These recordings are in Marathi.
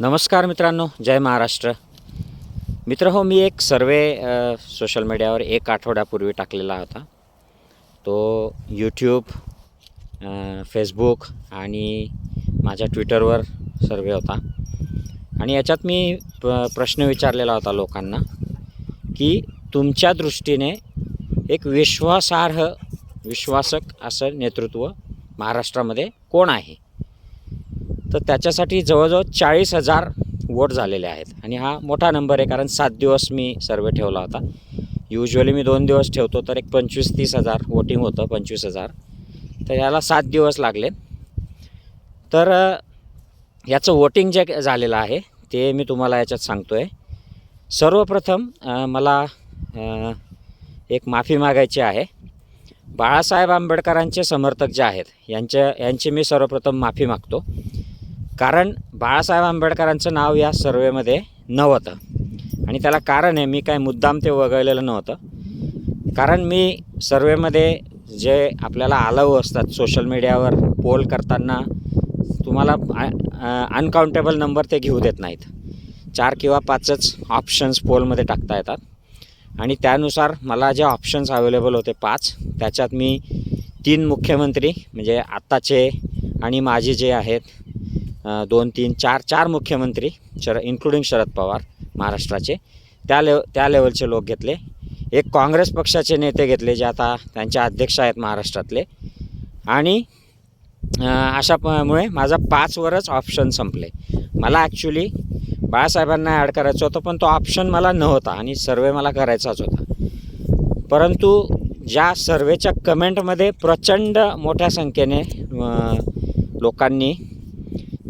नमस्कार मित्रांनो जय महाराष्ट्र. मित्र हो मी एक सर्वे सोशल मीडियावर एक आठवड्यापूर्वी टाकलेला होता. तो यूट्यूब फेसबुक आणि माझ्या ट्विटरवर सर्वे होता. आणि याच्यात मी प प्रश्न विचारलेला होता लोकांना की तुमच्या दृष्टीने एक विश्वासार्ह विश्वासक असं नेतृत्व महाराष्ट्रामध्ये कोण आहे? तर त्याच्यासाठी जवळजवळ चाळीस हजार वोट झालेले आहेत. आणि हा मोठा नंबर आहे कारण सात दिवस मी सर्वे ठेवला होता. युजली मी दोन दिवस ठेवतो तर एक पंचवीस तीस हजार वोटिंग होतं पंचवीस हजार. तर याला सात दिवस लागले. तर याचं वोटिंग जे झालेलं आहे ते मी तुम्हाला याच्यात सांगतो आहे सर्वप्रथम मला एक माफी मागायची आहे. बाळासाहेब आंबेडकरांचे समर्थक जे आहेत यांच्या यांची मी सर्वप्रथम माफी मागतो. कारण बाळासाहेब आंबेडकरांचं नाव या सर्वेमध्ये नव्हतं. आणि त्याला कारण आहे मी काय मुद्दाम ते वगळलेलं नव्हतं. कारण मी सर्वेमध्ये जे आपल्याला आलाऊ असतात सोशल मीडियावर पोल करताना तुम्हाला अनकाउंटेबल नंबर ते घेऊ देत नाहीत. चार किंवा पाचच ऑप्शन्स पोलमध्ये टाकता येतात. आणि त्यानुसार मला जे ऑप्शन्स अवेलेबल होते पाच त्याच्यात मी तीन मुख्यमंत्री म्हणजे आत्ताचे आणि माझे जे आहेत दोन तीन चार चार मुख्यमंत्री शर इन्क्लुडिंग शरद पवार महाराष्ट्राचे. त्या लेव त्या लेवलचे लोक घेतले. एक काँग्रेस पक्षाचे नेते घेतले जे आता त्यांचे अध्यक्ष आहेत महाराष्ट्रातले. आणि अशा प- मुळे माझा पाचवरच ऑप्शन संपले. मला ॲक्च्युली बाळासाहेबांना ॲड करायचं होतं पण तो ऑप्शन मला नव्हता आणि सर्वे मला करायचाच होता. परंतु ज्या सर्वेच्या कमेंटमध्ये प्रचंड मोठ्या संख्येने लोकांनी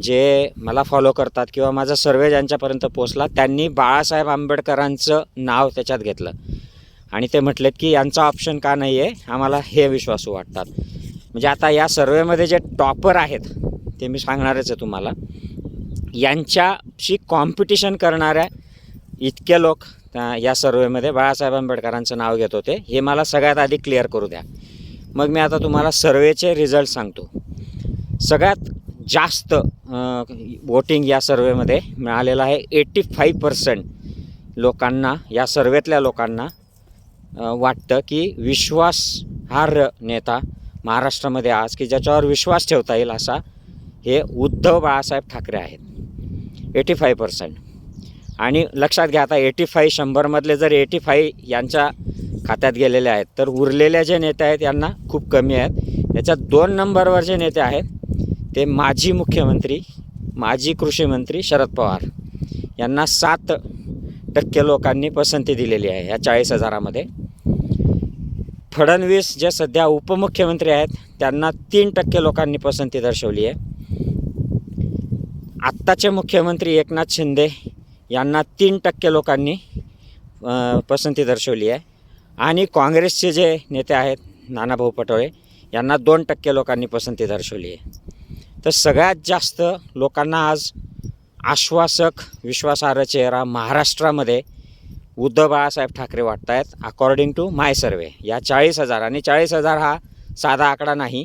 जे मला फॉलो करतात किंवा माझा सर्वे ज्यांच्यापर्यंत पोचला त्यांनी बाळासाहेब आंबेडकरांचं नाव त्याच्यात घेतलं. आणि ते म्हटलेत की यांचा ऑप्शन का नाही आहे आम्हाला हे विश्वासू वाटतात. म्हणजे आता या सर्वेमध्ये जे टॉपर आहेत ते मी सांगणारच आहे तुम्हाला यांच्याशी कॉम्पिटिशन करणाऱ्या इतके लोक त्या- या सर्वेमध्ये बाळासाहेब आंबेडकरांचं नाव घेत होते. हे मला सगळ्यात आधी क्लिअर करू द्या. मग मी आता तुम्हाला सर्वेचे रिझल्ट सांगतो. सगळ्यात जास्त वोटिंग या सर्वेमध्ये मिळालेलं आहे. एटी फाईव्ह पर्सेंट लोकांना या सर्वेतल्या लोकांना वाटतं की विश्वासार्ह नेता महाराष्ट्रामध्ये आज की ज्याच्यावर विश्वास ठेवता येईल असा हे उद्धव बाळासाहेब ठाकरे आहेत. एटी फाईव्ह पर्सेंट आणि लक्षात घ्या आता एटी फाईव्ह शंभरमधले जर एटी फाईव्ह यांच्या खात्यात गेलेले आहेत तर उरलेले जे नेते आहेत यांना खूप कमी आहेत. याच्यात दोन नंबरवर जे नेते आहेत ते माजी मुख्यमंत्री माजी कृषी मंत्री शरद पवार यांना सात टक्के लोकांनी पसंती दिलेली आहे या चाळीस हजारामध्ये. फडणवीस जे सध्या उपमुख्यमंत्री आहेत त्यांना तीन टक्के लोकांनी पसंती दर्शवली आहे. आत्ताचे मुख्यमंत्री एकनाथ शिंदे यांना तीन टक्के लोकांनी पसंती दर्शवली आहे. आणि काँग्रेसचे जे नेते आहेत नानाभाऊ पटोळे यांना दोन टक्के लोकांनी पसंती दर्शवली आहे. तर सगळ्यात जास्त लोकांना आज आश्वासक विश्वासार्ह चेहरा महाराष्ट्रामध्ये उद्धव बाळासाहेब ठाकरे वाटत आहेत अकॉर्डिंग टू माय सर्वे या चाळीस हजार आणि चाळीस हजार हा साधा आकडा नाही.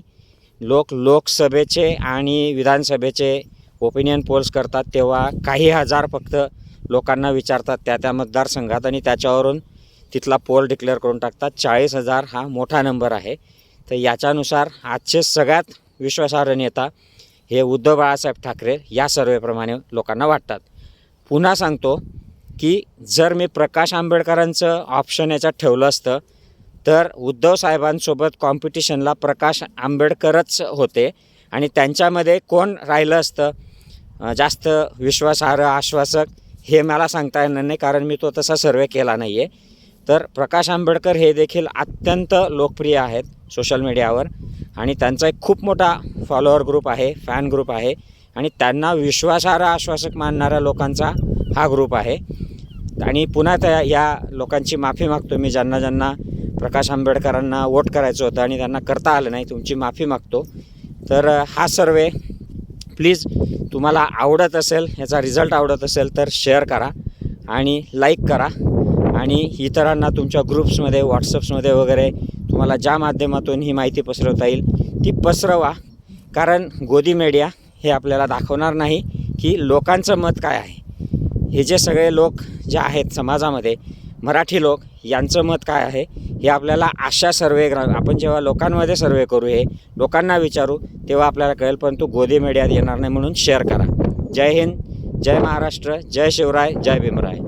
लोक लोकसभेचे आणि विधानसभेचे ओपिनियन पोल्स करतात तेव्हा काही हजार फक्त लोकांना विचारतात त्या त्या मतदारसंघात आणि त्याच्यावरून तिथला पोल डिक्लेअर करून टाकतात. चाळीस हजार हा मोठा नंबर आहे. तर याच्यानुसार आजचे सगळ्यात विश्वासार्ह नेता हे उद्धव बाळासाहेब ठाकरे या सर्वेप्रमाणे लोकांना वाटतात. पुन्हा सांगतो की जर मी प्रकाश आंबेडकरांचं ऑप्शन याच्यात ठेवलं असतं तर उद्धव साहेबांसोबत कॉम्पिटिशनला प्रकाश आंबेडकरच होते आणि त्यांच्यामध्ये कोण राहिलं असतं? जास्त विश्वासार्ह आश्वासक हे मला सांगता येणार नाही कारण मी तो तसा सर्वे केला नाही आहे तर प्रकाश आंबेडकर हे देखील अत्यंत लोकप्रिय आहेत सोशल मीडियावर आणि त्यांचा एक खूप मोठा फॉलोअर ग्रुप आहे फॅन ग्रुप आहे. आणि त्यांना विश्वासार्ह आश्वासक मानणाऱ्या लोकांचा हा ग्रुप आहे. आणि पुन्हा त्या या लोकांची माफी मागतो मी. ज्यांना ज्यांना प्रकाश आंबेडकरांना वोट करायचं होतं आणि त्यांना करता आलं नाही तुमची माफी मागतो. तर हा सर्वे प्लीज तुम्हाला आवडत असेल याचा रिझल्ट आवडत असेल तर शेअर करा आणि लाईक करा. आणि इतरांना तुमच्या ग्रुप्समध्ये व्हॉट्सअप्समध्ये वगैरे तुम्हाला ज्या माध्यमातून ही माहिती पसरवता येईल ती पसरवा. कारण गोदी मीडिया हे आपल्याला दाखवणार नाही की लोकांचं मत काय आहे. हे जे सगळे लोक जे आहेत समाजामध्ये मराठी लोक यांचं मत काय आहे हे आपल्याला अशा सर्वे ग्रा आपण जेव्हा लोकांमध्ये सर्वे करू हे लोकांना विचारू तेव्हा आपल्याला कळेल परंतु गोदी मीडियात येणार नाही म्हणून शेअर करा. जय हिंद जय महाराष्ट्र जय शिवराय जय भीमराय.